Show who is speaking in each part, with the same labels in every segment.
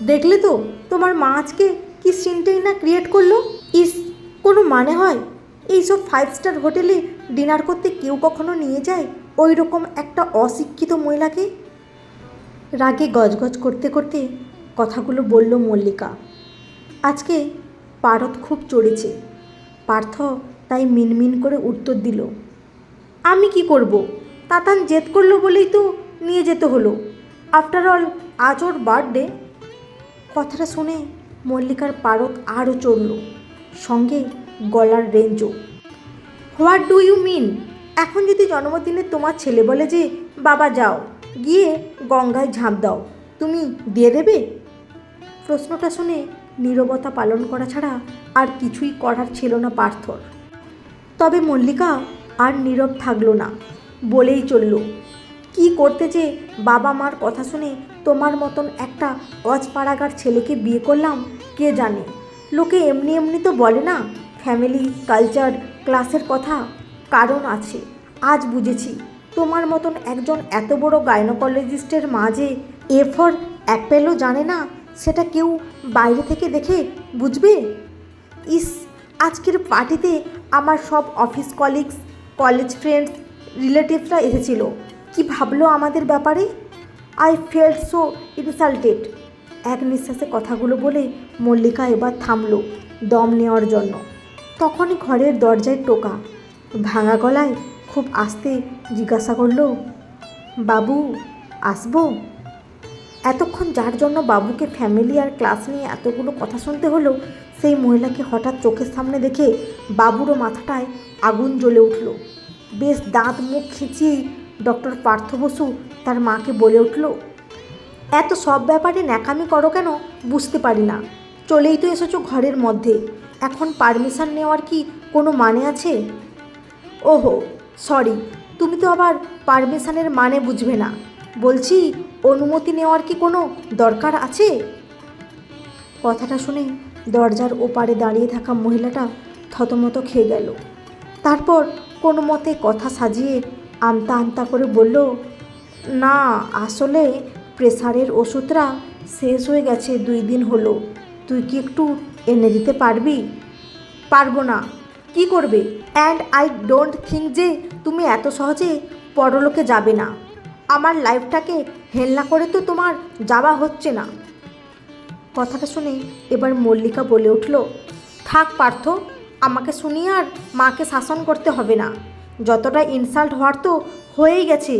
Speaker 1: দেখলে তো তোমার মা আজকে কি সিনটাই না ক্রিয়েট করল? ইস, কোনো মানে হয়? এইসব ফাইভ স্টার হোটেলে ডিনার করতে কেউ কখনো নিয়ে যায় ওই রকম একটা অশিক্ষিত মহিলাকে? রাগে গজগজ করতে করতে কথাগুলো বলল মল্লিকা। আজকে পারদ খুব চড়েছে। পার্থ তাই মিনমিন করে উত্তর দিল, আমি কি করব? তাতান জেদ করল বলেই তো নিয়ে যেতে হলো। আফটার অল আজ ওর বার্থডে কথাটা শুনে মল্লিকার পারদ আরও চড়ল, সঙ্গে গলার রেঞ্জও। হোয়াট ডু ইউ মিন এখন যদি জন্মদিনে তোমার ছেলে বলে যে, বাবা, যাও। গিয়ে গঙ্গায় ঝাঁপ দাও। তুমি দিয়ে দেবে? প্রশ্নটা শুনে নীরবতা পালন করা ছাড়া আর কিছুই করার ছিল না পার্থর। তবে মল্লিকা আর নীরব থাকল না, বলেই চলল, কি করতে যে বাবা মার কথা শুনে তোমার মতন একটা অজপাড়াগার ছেলেকে বিয়ে করলাম, কে জানে? লোকে এমনি এমনি তো বলে না ফ্যামিলি কালচার ক্লাসের কথা কারণ আছে। আজ বুঝেছি, তোমার মতন একজন এত বড় গাইনোকোলজিস্টের মা যে এ ফর অ্যাপেলও জানে না, সেটা কেউ বাইরে থেকে দেখে বুঝবে? ইস, আজকের পার্টিতে আমার সব অফিস কলিগস কলেজ ফ্রেন্ডস রিলেটিভসরা এসেছিল। কি ভাবলো আমাদের ব্যাপারে? আই ফেল্ট সো ইনসাল্টেড এক নিঃশ্বাসে কথাগুলো বলে মল্লিকা এবার থামলো দম নেওয়ার জন্য। তখনই ঘরের দরজায় টোকা। ভাঙা গলায় খুব আস্তে জিজ্ঞাসা করল, বাবু, আসব? এতক্ষণ যার জন্য বাবুকে ফ্যামিলি আর ক্লাস নিয়ে এতগুলো কথা শুনতে হলো, সেই মহিলাকে হঠাৎ চোখের সামনে দেখে বাবুরও মাথাটায় আগুন জ্বলে উঠল। বেশ দাঁত মুখ খিচিয়েই ডক্টর পার্থ বসু তার মাকে বলে উঠল, এত সব ব্যাপারে ন্যাকামি করো কেন? বুঝতে পারি না। চলেই তো এসেছ ঘরের মধ্যে। এখন পারমিশন নেওয়ার কি কোনো মানে আছে? ওহো, সরি, তুমি তো আবার পারমিশনের মানে বুঝবে না। বলছি, অনুমতি নেওয়ার কি কোনো দরকার আছে? কথাটা শুনে দরজার ওপারে দাঁড়িয়ে থাকা মহিলাটা থতমত খেয়ে গেল। তারপর কোনো মতে কথা সাজিয়ে আমতা আমতা করে বলল, না, আসলে প্রেসারের ওষুধটা শেষ হয়ে গেছে, দুই দিন হলো। তুই কি একটু এনে দিতে পারবি? পারব না। কি করবে? অ্যান্ড আই ডোন্ট থিঙ্ক যে তুমি এত সহজে পরলোকে যাবে না। আমার লাইফটাকে হেলনা করে তো তোমার যাওয়া হচ্ছে না। কথাটা শুনে এবার মল্লিকা বলে উঠল, থাক পার্থ, আমাকে শুনিয়ে আর মাকে শাসন করতে হবে না। যতটা ইনসাল্ট হওয়ার তো হয়েই গেছে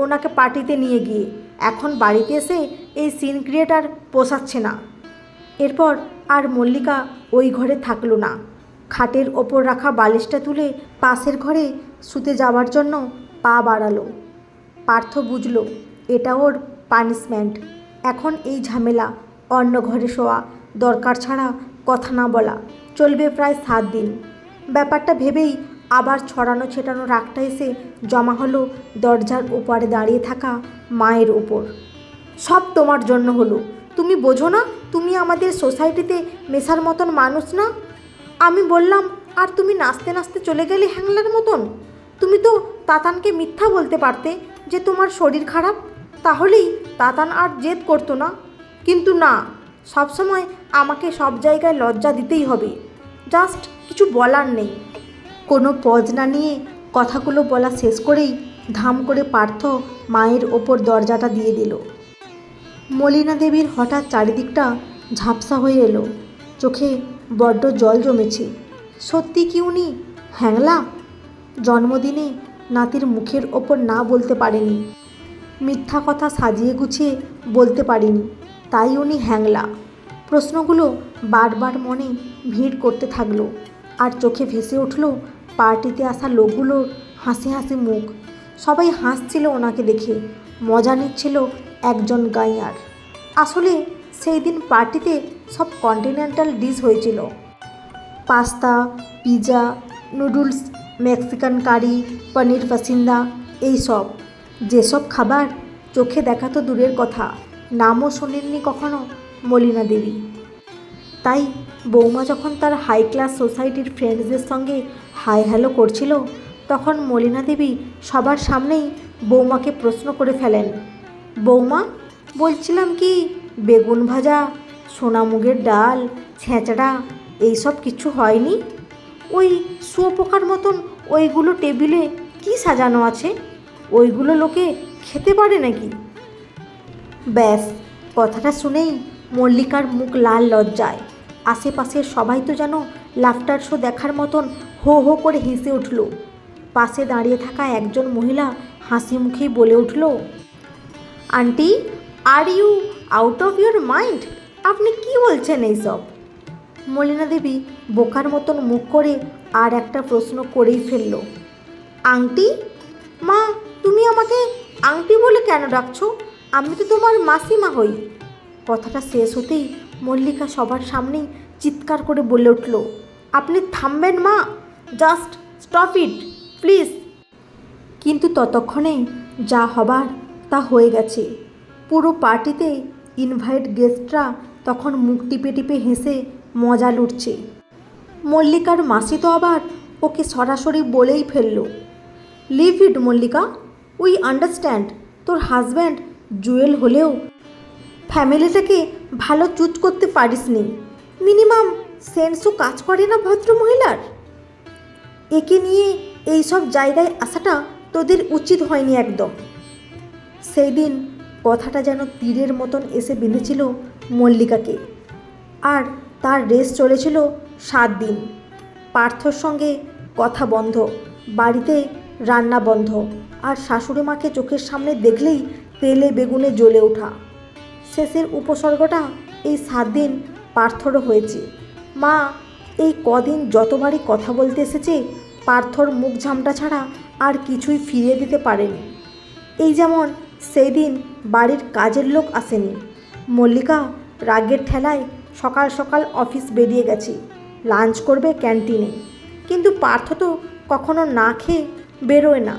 Speaker 1: ওনাকে পার্টিতে নিয়ে গিয়ে। এখন বাড়িতে এসে এই সিন ক্রিয়েটার পোষাচ্ছে না। এরপর আর মল্লিকা ওই ঘরে থাকল না। খাটের ওপর রাখা বালিশটা তুলে পাশের ঘরে শুতে যাওয়ার জন্য পা বাড়ালো। পার্থ বুঝলো, এটা ওর পানিশমেন্ট এখন এই ঝামেলা, অন্য ঘরে শোয়া, দরকার ছাড়া কথা না বলা, চলবে প্রায় সাত দিন। ব্যাপারটা ভেবেই আবার ছড়ানো ছেটানো রাগটা এসে জমা হলো দরজার ওপারে দাঁড়িয়ে থাকা মায়ের ওপর। সব তোমার জন্য হলো। তুমি বোঝো না, তুমি আমাদের সোসাইটিতে মেশার মতন মানুষ না? আমি বললাম, আর তুমি নাচতে নাচতে চলে গেলে হ্যাংলার মতন? তুমি তো তাতানকে মিথ্যা বলতে পারতে যে তোমার শরীর খারাপ? তাহলেই তাতান আর জেদ করতো না। কিন্তু না, সবসময় আমাকে সব জায়গায় লজ্জা দিতেই হবে। জাস্ট কিছু বলার নেই। কোনো পজ না নিয়ে কথাগুলো বলা শেষ করেই ধাম করে পার্থ মায়ের ওপর দরজাটা দিয়ে দিল। মলিনা দেবীর হঠাৎ চারিদিকটা ঝাপসা হয়ে এলো। চোখে বড্ড জল জমেছে। সত্যি কি উনি হ্যাংলা? জন্মদিনে নাতির মুখের ওপর না বলতে পারেনি। মিথ্যা কথা সাজিয়ে গুছিয়ে বলতে পারিনি। তাই উনি হ্যাংলা। প্রশ্নগুলো বারবার মনে ভিড় করতে থাকল আর চোখে ভেসে উঠল পার্টিতে আসা লোকগুলোর হাসি হাসি মুখ। সবাই হাসছিল ওনাকে দেখে। মজা নিচ্ছিল একজন গাইয়ার। আসলে সেই দিন পার্টিতে সব কন্টিনেন্টাল ডিশ হয়েছিল। Pasta pizza noodles, Mexican curry, paneer pasanda এইসব যেসব খাবার চোখে দেখা তো দূরের কথা, নামও শোনেননি কখনো মলিনা দেবী। তাই বৌমা যখন তার হাই ক্লাস সোসাইটির ফ্রেন্ডসদের সঙ্গে হাই হ্যালো করছিল, তখন মলিনা দেবী সবার সামনেই বৌমাকে প্রশ্ন করে ফেলেন। বৌমা, বলছিলাম কি বেগুন ভাজা সোনামুগের ডাল, ছেঁচড়া, এইসব কিছু হয়নি? ওই শুয়োপোকার মতন ওইগুলো টেবিলে কি সাজানো আছে? ওইগুলো লোকে খেতে পারে নাকি? ব্যাস, কথাটা শুনেই মল্লিকার মুখ লাল লজ্জায়। আশেপাশের সবাই তো যেন লাফটার শো দেখার মতন হো হো করে হেসে উঠল। পাশে দাঁড়িয়ে থাকা একজন মহিলা হাসি মুখেই বলে উঠল, aunty are you out of your mind আপনি কি বলছেন এইসব? মলিনা দেবী বোকার মতন মুখ করে আর একটা প্রশ্ন করেই ফেলল আংটি মা, তুমি আমাকে আংটি বলে কেন ডাকছো? আমি তো তোমার মাসিমা হই। কথাটা শেষ হতেই মল্লিকা সবার সামনেই চিৎকার করে বলে উঠল, আপনি থামবেন মা। জাস্ট স্টপ ইট প্লিজ কিন্তু ততক্ষণেই যা হবার তা হয়ে গেছে। পুরো পার্টিতে ইনভাইট গেস্টরা তখন মুখ টিপে টিপে হেসে মজা লুটছে। মল্লিকার মাসি তো আবার ওকে সরাসরি বলেই ফেলল। Leave it Mallika. We understand তোর হাজব্যান্ড জুয়েল হলেও ফ্যামিলিটাকে ভালো চুজ করতে পারিসনি। মিনিমাম সেন্সও কাজ করে না ভদ্র মহিলার একে নিয়ে এই সব জায়গায় আসাটা তোদের উচিত হয়নি একদম। সেই দিন কথাটা যেন তীরের মতন এসে বেঁধেছিল মল্লিকাকে। আর তার রেস চলেছিল সাত দিন। পার্থর সঙ্গে কথা বন্ধ, বাড়িতে রান্না বন্ধ, আর শাশুড়ি মাকে চোখের সামনে দেখলেই তেলে বেগুনে জ্বলে ওঠা। শেষের উপসর্গটা এই সাত দিন পার্থরও হয়েছে। মা এই কদিন যতবারই কথা বলতে এসেছে, পার্থর মুখ ঝামটা ছাড়া আর কিছুই ফিরিয়ে দিতে পারেনি। এই যেমন সেই দিন বাড়ির কাজের লোক আসেনি। মল্লিকা রাগের ঠেলায় সকাল সকাল অফিস বেরিয়ে গেছে। লাঞ্চ করবে ক্যান্টিনে। কিন্তু পার্থ তো কখনো না খেয়ে বেরোয় না।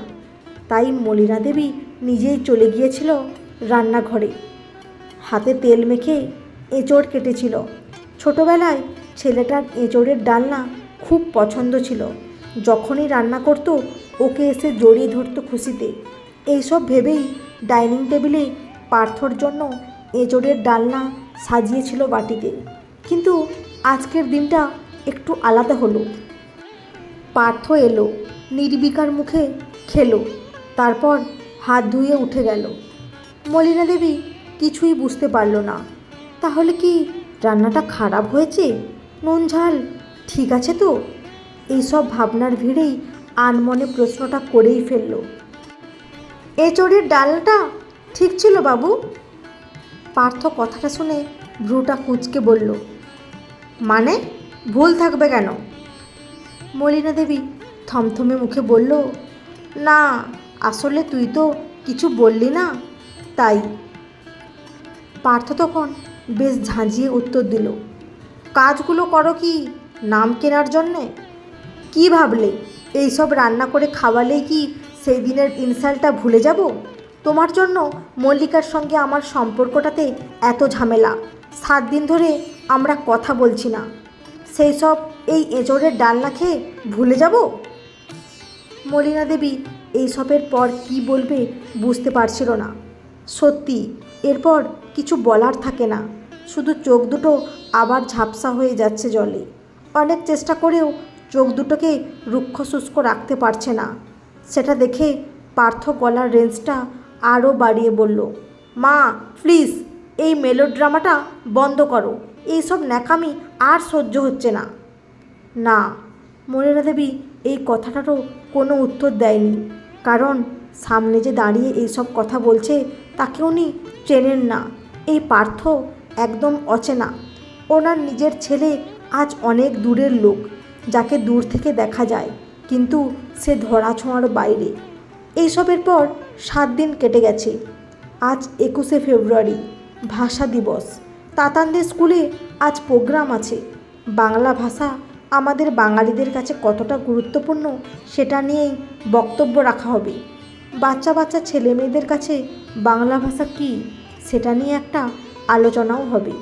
Speaker 1: তাই মলিনা দেবী নিজেই চলে গিয়েছিল রান্নাঘরে। হাতে তেল মেখে এঁচড় কেটেছিল। ছোটোবেলায় ছেলেটার এঁচড়ের ডালনা খুব পছন্দ ছিল। যখনই রান্না করতো, ওকে এসে জড়িয়ে ধরতো খুশিতে। এইসব ভেবেই ডাইনিং টেবিলে পার্থর জন্য এঁচড়ের ডালনা সাজিয়েছিল বাটিতে। কিন্তু আজকের দিনটা একটু আলাদা হলো। পার্থ এলো, নির্বিকার মুখে খেলো, তারপর হাত ধুয়ে উঠে গেল। মলিনা দেবী কিছুই বুঝতে পারল না। তাহলে কি রান্নাটা খারাপ হয়েছে? নুন ঝাল, ঠিক আছে তো? এইসব ভাবনার ভিড়েই আনমনে প্রশ্নটা করেই ফেলল। এঁচড়ের ডালটা ঠিক ছিল বাবু? পার্থ কথাটা শুনে ভ্রুটা কুচকে বলল মানে? ভুল থাকবে কেন? মলিনা দেবী থমথমে মুখে বলল, না, আসলে তুই তো কিছু বললি না, তাই। পার্থ তখন বেশ ঝাঁঝিয়ে উত্তর দিল কাজগুলো করো কি নাম কেনার জন্যে? কি ভাবলে? এইসব রান্না করে খাওয়ালেই কি সেই দিনের ইনসাল্টটা ভুলে যাব? তোমার জন্য মল্লিকার সঙ্গে আমার সম্পর্কটাতে এত ঝামেলা। সাত দিন ধরে আমরা কথা বলছি না। সেই সব এই এঁচড়ের ডালনা খেয়ে ভুলে যাব? মলিনা দেবী এইসবের পর কি বলবে বুঝতে পারছিল না। সত্যি, এরপর কিছু বলার থাকে না। শুধু চোখ দুটো আবার ঝাপসা হয়ে যাচ্ছে জলে। অনেক চেষ্টা করেও চোখ দুটোকে রুক্ষ শুষ্ক রাখতে পারছে না। সেটা দেখে পার্থ গলার রেঞ্জটা আরও বাড়িয়ে বলল, মা, প্লিজ, এই মেলোড্রামাটা বন্ধ করো। এইসব ন্যাকামি আর সহ্য হচ্ছে না। না, মনিরা দেবী, এই কথাটারও কোনো উত্তর দেয়নি। কারণ সামনে যে দাঁড়িয়ে এইসব কথা বলছে, তাকে উনি চেনেন না। এই পার্থ একদম অচেনা। ওনার নিজের ছেলে আজ অনেক দূরের লোক, যাকে দূর থেকে দেখা যায়, কিন্তু সে ধরাছোঁয়ার বাইরে। এইসবের পর সাত দিন কেটে গেছে। আজ একুশে ফেব্রুয়ারি, ভাষা দিবস। তাতানদের স্কুলে আজ প্রোগ্রাম আছে। বাংলা ভাষা আমাদের বাঙালিদের কাছে কতটা গুরুত্বপূর্ণ সেটা নিয়েই বক্তব্য রাখা হবে। বাচ্চা বাচ্চা ছেলে মেয়েদের কাছে বাংলা ভাষা কী, সেটা নিয়ে একটা আলোচনাও হবে।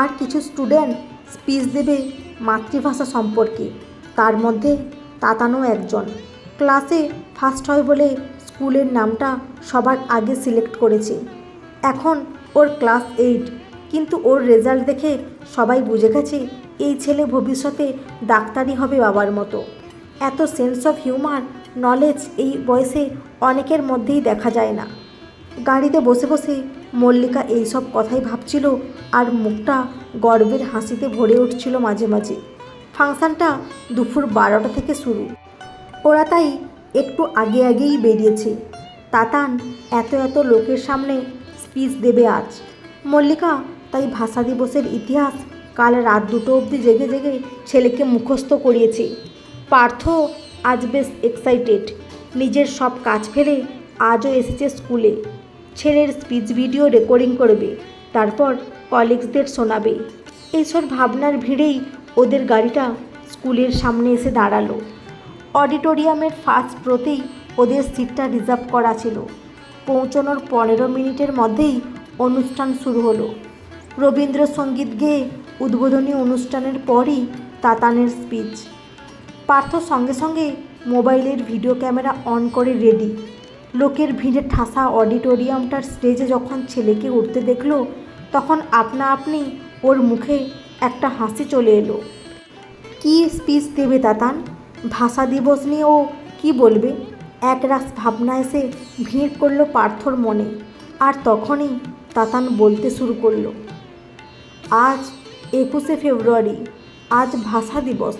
Speaker 1: আর কিছু স্টুডেন্ট স্পিচ দেবে মাতৃভাষা সম্পর্কে। তার মধ্যে তাতানো একজন। ক্লাসে ফার্স্ট হয় বলে স্কুলের নামটা সবার আগে সিলেক্ট করেছে। এখন ওর ক্লাস এইট কিন্তু ওর রেজাল্ট দেখে সবাই বুঝে গেছে এই ছেলে ভবিষ্যতে ডাক্তারই হবে বাবার মতো। এত সেন্স অফ হিউমার নলেজ এই বয়সে অনেকের মধ্যেই দেখা যায় না। গাড়িতে বসে বসে মল্লিকা এইসব কথাই ভাবছিল আর মুখটা গর্বের হাসিতে ভরে উঠছিল মাঝে মাঝে। ফাংশনটা দুপুর বারোটা থেকে শুরু। ওরা তাই একটু আগে আগেই বেরিয়েছে। তাতান এত এত লোকের সামনে স্পিচ দেবে আজ। মল্লিকা তাই ভাষা দিবসের ইতিহাস কাল রাত দুটো অবধি জেগে জেগে ছেলেকে মুখস্থ করিয়েছে। পার্থ আজ বেশ এক্সাইটেড নিজের সব কাজ ফেলে আজও এসেছে স্কুলে ছেলের স্পিচ ভিডিও রেকর্ডিং করবে, তারপর কলিগসদের শোনাবে। এইসব ভাবনার ভিড়েই ওদের গাড়িটা স্কুলের সামনে এসে দাঁড়াল। অডিটোরিয়ামের ফার্স্ট রোতেই ওদের সিটটা রিজার্ভ করা ছিল। পৌঁছানোর পনেরো মিনিটের মধ্যেই অনুষ্ঠান শুরু হলো। রবীন্দ্রসঙ্গীত গেয়ে উদ্বোধনী অনুষ্ঠানের পরই তাতানের স্পিচ পার্থ সঙ্গে সঙ্গে মোবাইলের ভিডিও ক্যামেরা অন করে রেডি লোকের ভিড়ে ঠাসা অডিটোরিয়ামটার স্টেজে যখন ছেলেকে উঠতে দেখল, তখন আপনা আপনি ওর মুখে একটা হাসি চলে এলো। কী স্পিচ দেবে তাতান ভাষা দিবস নিয়ে ও কী বলবে? একরাশ ভাবনা এসে ভিড় করল পার্থর মনে। আর তখনই তাতান বলতে শুরু করল, আজ একুশে ফেব্রুয়ারি, আজ ভাষা দিবস।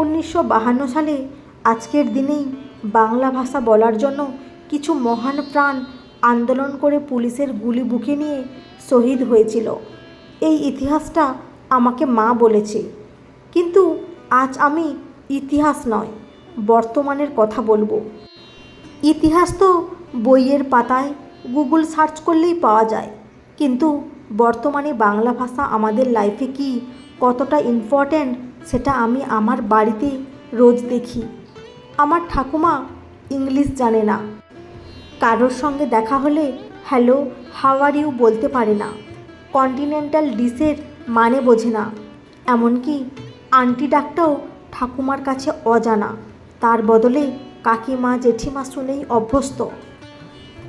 Speaker 1: উনিশশো বাহান্ন সালে আজকের দিনেই বাংলা ভাষা বলার জন্য কিছু মহান প্রাণ আন্দোলন করে পুলিশের গুলি বুকে নিয়ে শহীদ হয়েছিল। এই ইতিহাসটা আমাকে মা বলেছে। কিন্তু আজ আমি ইতিহাস নয়, বর্তমানের কথা বলব। ইতিহাস তো বইয়ের পাতায় গুগল সার্চ করলেই পাওয়া যায়। কিন্তু বর্তমানে বাংলা ভাষা আমাদের লাইফে কি কতটা ইম্পর্ট্যান্ট সেটা আমি আমার বাড়িতে রোজ দেখি। আমার ঠাকুমা ইংলিশ জানে না। কারোর সঙ্গে দেখা হলে, হ্যালো, হাউ আর ইউ? বলতে পারে না। কন্টিনেন্টাল ডিশের মানে বোঝে না। এমনকি আন্টি ডাকটাও ঠাকুমার কাছে অজানা। তার বদলে কাকিমা, জেঠিমা শুনেই অভ্যস্ত।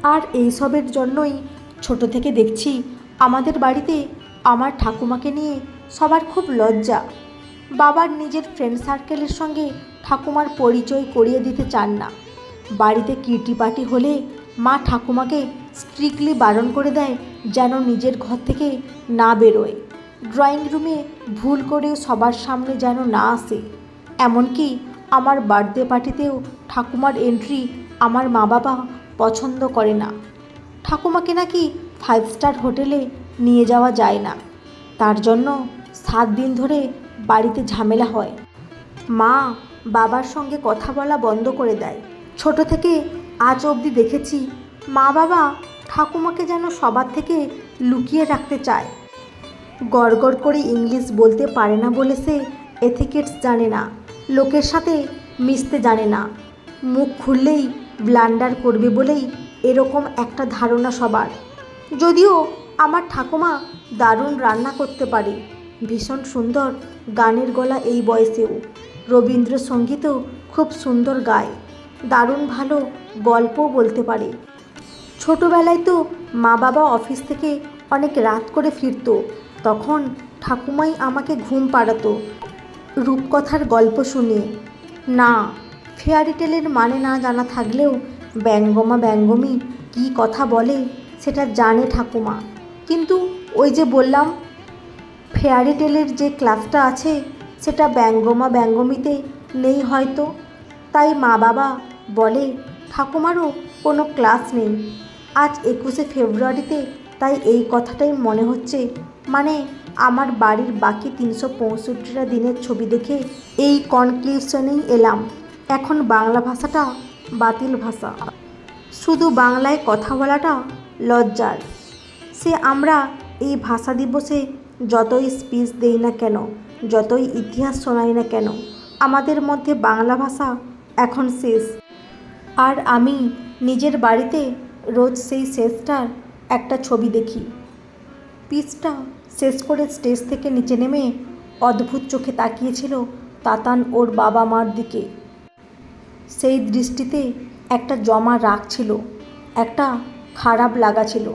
Speaker 1: আর এইসবের জন্যই ছোট থেকে দেখছি আমাদের বাড়িতে আমার ঠাকুমাকে নিয়ে সবার খুব লজ্জা। বাবার নিজের ফ্রেন্ড সার্কেলের সঙ্গে ঠাকুমার পরিচয় করিয়ে দিতে চান না। বাড়িতে কিটি পার্টি হলে মা ঠাকুমাকে স্ট্রিক্টলি বারণ করে দেয় যেন নিজের ঘর থেকে না বেরোয়। ড্রয়িং রুমে ভুল করেও সবার সামনে যেন না আসে। এমনকি আমার বার্থডে পার্টিতেও ঠাকুমার এন্ট্রি আমার মা বাবা পছন্দ করে না। ঠাকুমাকে নাকি ফাইভ স্টার হোটেলে নিয়ে যাওয়া যায় না। তার জন্য সাত দিন ধরে বাড়িতে ঝামেলা হয়। মা বাবার সঙ্গে কথা বলা বন্ধ করে দেয়। ছোট থেকে আজ অবধি দেখেছি মা বাবা ঠাকুমাকে যেন সবার থেকে লুকিয়ে রাখতে চায়। গড়গড় করে ইংলিশ বলতে পারে না বলে সে এথিকেটস জানে না, লোকের সাথে মিশতে জানে না। মুখ খুললেই ব্লান্ডার করবে বলেই এরকম একটা ধারণা সবার। যদিও আমার ঠাকুমা দারুণ রান্না করতে পারে, ভীষণ সুন্দর গানের গলা এই বয়সেও। রবীন্দ্রসঙ্গীতও খুব সুন্দর গায়। দারুণ ভালো গল্পও বলতে পারে। ছোটোবেলায় তো মা বাবা অফিস থেকে অনেক রাত করে ফিরতো। তখন ঠাকুমাই আমাকে ঘুম পাড়াতো, রূপকথার গল্প শুনিয়ে না ফেয়ারি টেলের মানে না জানা থাকলেও ব্যঙ্গমা ব্যঙ্গমি কী কথা বলে সেটা জানে ঠাকুমা। কিন্তু ওই যে বললাম ফেয়ারি টেলের যে ক্লাসটা আছে, সেটা ব্যঙ্গমা ব্যঙ্গমিতে নেই হয়তো। তাই মা বাবা বলে, ঠাকুমারও কোনো ক্লাস নেই। আজ একুশে ফেব্রুয়ারিতে তাই এই কথাটাই মনে হচ্ছে। মানে আমার বাড়ির বাকি তিনশো পঁয়ষট্টিটা দিনের ছবি দেখে এই কনক্লিউশনেই এলাম। এখন বাংলা ভাষাটা বাতিল ভাষা। শুধু বাংলায় কথা বলাটা লজ্জার। সে আমরা এই ভাষা দিবসে যতই স্পিচ দেই না কেন, যতই ইতিহাস শোনাই না কেন, আমাদের মধ্যে বাংলা ভাষা এখন শেষ। আর আমি নিজের বাড়িতে রোজ সেই শেষটার একটা ছবি দেখি। পিচটা শেষ করে স্টেজ থেকে নিচে নেমে অদ্ভুত চোখে তাকিয়েছিল তাতান ওর বাবা মার দিকে। সেই দৃষ্টিতে একটা জমা রাগ ছিল, একটা খারাপ লাগা ছিল।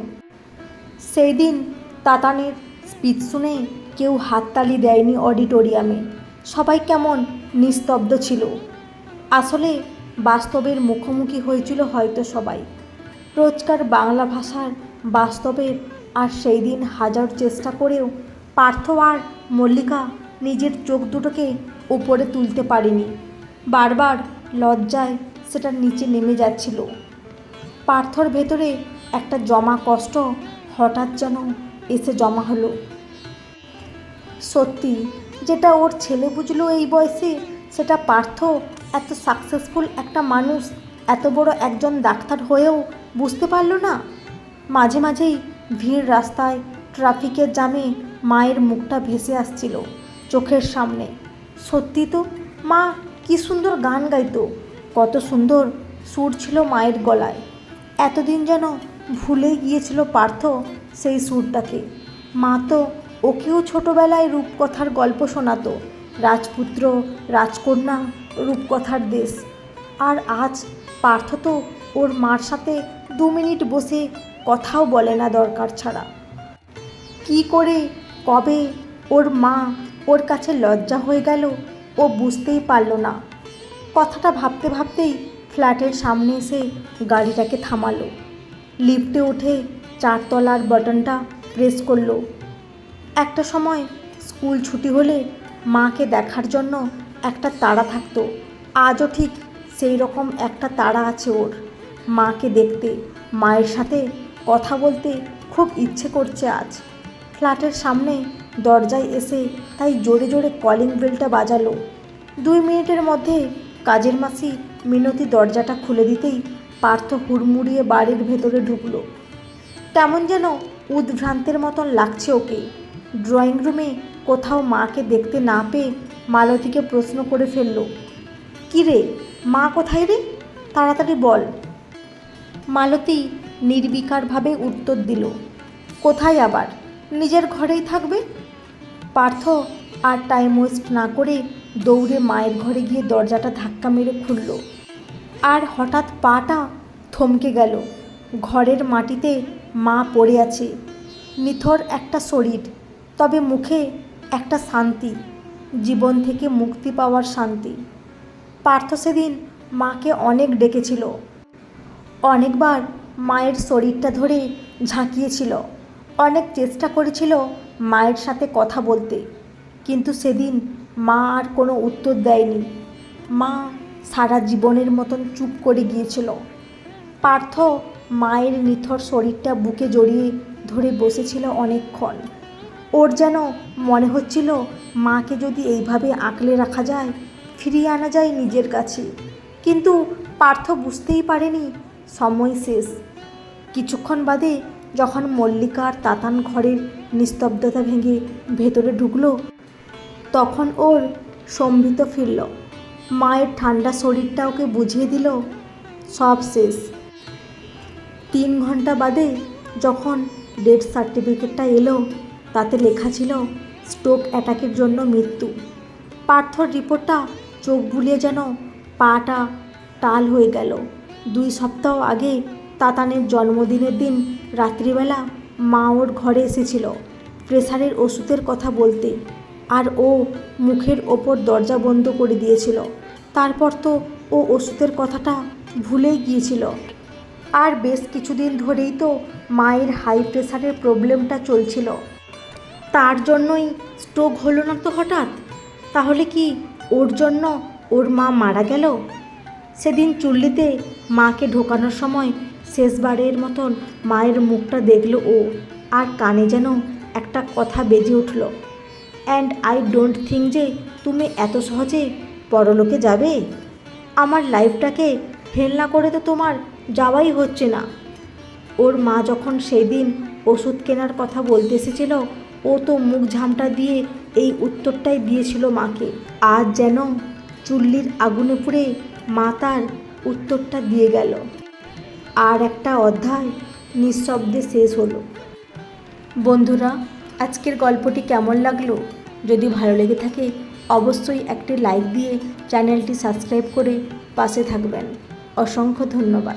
Speaker 1: সেই দিন তাতানের স্পিচ শুনে কেউ হাততালি দেয়নি অডিটোরিয়ামে। সবাই কেমন নিস্তব্ধ ছিল। আসলে বাস্তবের মুখোমুখি হয়েছিল হয়তো সবাই। রোজকার বাংলা ভাষার বাস্তবের আর সেই দিন হাজার চেষ্টা করেও পার্থ আর মল্লিকা নিজের চোখ দুটোকে উপরে তুলতে পারেনি। বারবার লজ্জায় সেটা নিচে নেমে যাচ্ছিল। পার্থর ভেতরে একটা জমা কষ্ট হঠাৎ যেন এসে জমা হলো। সত্যি, যেটা ওর ছেলে বুঝলো এই বয়সে সেটা পার্থ, এত সাকসেসফুল একটা মানুষ, এত বড় একজন ডাক্তার হয়েও বুঝতে পারল না? মাঝে মাঝেই ভিড় রাস্তায় ট্রাফিকের জামে মায়ের মুখটা ভেসে আসছিল চোখের সামনে। সত্যি তো, মা কি সুন্দর গান গাইতো, কত সুন্দর সুর ছিল মায়ের গলায়। এতদিন যেন ভুলে গিয়েছিল পার্থ সেই সুরটাকে। মা তো ওকেও ছোটবেলায় রূপকথার গল্প শোনাতো রাজপুত্র, রাজকন্যা, রূপকথার দেশ। আর আজ পার্থ তো ওর মার সাথে দু মিনিট বসে কথাও বলে না দরকার ছাড়া। কি করে, কবে ওর মা ওর কাছে লজ্জা হয়ে গেল ও বুঝতেই পারল না। কথাটা ভাবতে ভাবতেই ফ্ল্যাটের সামনে এসে গাড়িটাকে থামালো। লিফটে উঠে চারতলার বাটনটা প্রেস করল। একটা সময় স্কুল ছুটি হলে মাকে দেখার জন্য একটা তাড়া থাকতো। আজও ঠিক সেই রকম একটা তাড়া আছে ওর। মাকে দেখতে, মায়ের সাথে কথা বলতে খুব ইচ্ছে করছে আজ। ফ্ল্যাটের সামনে দরজায় এসে তাই জোরে জোরে কলিং বেলটা বাজালো। দুই মিনিটের মধ্যে কাজের মাসি মিনতি দরজাটা খুলে দিতেই পার্থ হুড়মুড়িয়ে বাড়ির ভেতরে ঢুকলো। কেমন যেন উদ্ভ্রান্তের মতন লাগছে ওকে। ড্রয়িং রুমে কোথাও মাকে দেখতে না পেয়ে মালতীকে প্রশ্ন করে ফেলল, কী রে, মা কোথায় রে? তাড়াতাড়ি বল। মালতী নির্বিকারভাবে উত্তর দিল, কোথায় আবার? নিজের ঘরেই থাকবে? পার্থ আর টাইম ওয়েস্ট না করে দৌড়ে মায়ের ঘরে গিয়ে দরজাটা ধাক্কা মেরে খুলল। আর হঠাৎ পাটা থমকে গেল, ঘরের মাটিতে মা পড়ে আছে, নিথর একটা শরীর, তবে মুখে একটা শান্তি, জীবন থেকে মুক্তি পাওয়ার শান্তি। পার্থ সেদিন মাকে অনেক ডেকেছিল। অনেকবার মায়ের শরীরটা ধরে ঝাঁকিয়েছিল। অনেক চেষ্টা করেছিল মায়ের সাথে কথা বলতে। কিন্তু সেদিন মা আর কোনো উত্তর দেয়নি। মা সারা জীবনের মতন চুপ করে গিয়েছিল। পার্থ মায়ের নিথর শরীরটা বুকে জড়িয়ে ধরে বসেছিল অনেকক্ষণ। ওর যেন মনে হচ্ছিল মাকে যদি এইভাবে আঁকলে রাখা যায়, ফিরিয়ে আনা যায় নিজের কাছে। কিন্তু পার্থ বুঝতেই পারেনি, সময় শেষ। কিছুক্ষণ বাদে যখন মল্লিকার তাতান ঘরের নিস্তব্ধতা ভেঙে ভেতরে ঢুকলো, তখন ওর সম্ভিত ফিরল। মায়ের ঠান্ডা শরীরটা ওকে বুঝিয়ে দিল, সব শেষ। তিন ঘণ্টা বাদে যখন ডেথ সার্টিফিকেটটা এলো তাতে লেখা ছিল স্ট্রোক অ্যাটাকের জন্য মৃত্যু। পার্থর রিপোর্টটা চোখ বুলিয়ে যেন পাটা টাল হয়ে গেল। দুই সপ্তাহ আগে তাতানের জন্মদিনের দিন রাত্রিবেলা মা ওর ঘরে এসেছিল, প্রেসারের ওষুধের কথা বলতে, আর ও মুখের ওপর দরজা বন্ধ করে দিয়েছিল। তারপর তো ও ওষুধের কথাটা ভুলেই গিয়েছিল। আর বেশ কিছুদিন ধরেই তো মায়ের হাই প্রেসারের প্রবলেমটা চলছিল। তার জন্যই স্ট্রোক হলো না তো হঠাৎ? তাহলে কি ওর জন্য ওর মা মারা গেল? সেদিন চুল্লিতে মাকে ঢোকানোর সময় শেষবারের মতন মায়ের মুখটা দেখল ও, আর কানে যেন একটা কথা বেজে উঠল। অ্যান্ড আই ডোন্ট থিঙ্ক যে তুমি এত সহজে পরলোকে যাবে? আমার লাইফটাকে হেলনা করে তো তোমার যাওয়াই হচ্ছে না। ওর মা যখন সেই দিন ওষুধ কেনার কথা বলতে এসেছিল ও তো মুখ ঝামটা দিয়ে এই উত্তরটাই দিয়েছিল মাকে। আজ যেন চুল্লির আগুনে পুড়ে মা তার উত্তরটা দিয়ে গেল। আর একটা অধ্যায় নিঃশব্দে শেষ হলো। বন্ধুরা, আজকের গল্পটি কেমন লাগল? যদি ভালো লেগে থাকে, অবশ্যই একটি লাইক দিয়ে চ্যানেলটি সাবস্ক্রাইব করে পাশে থাকবেন। অসংখ্য ধন্যবাদ।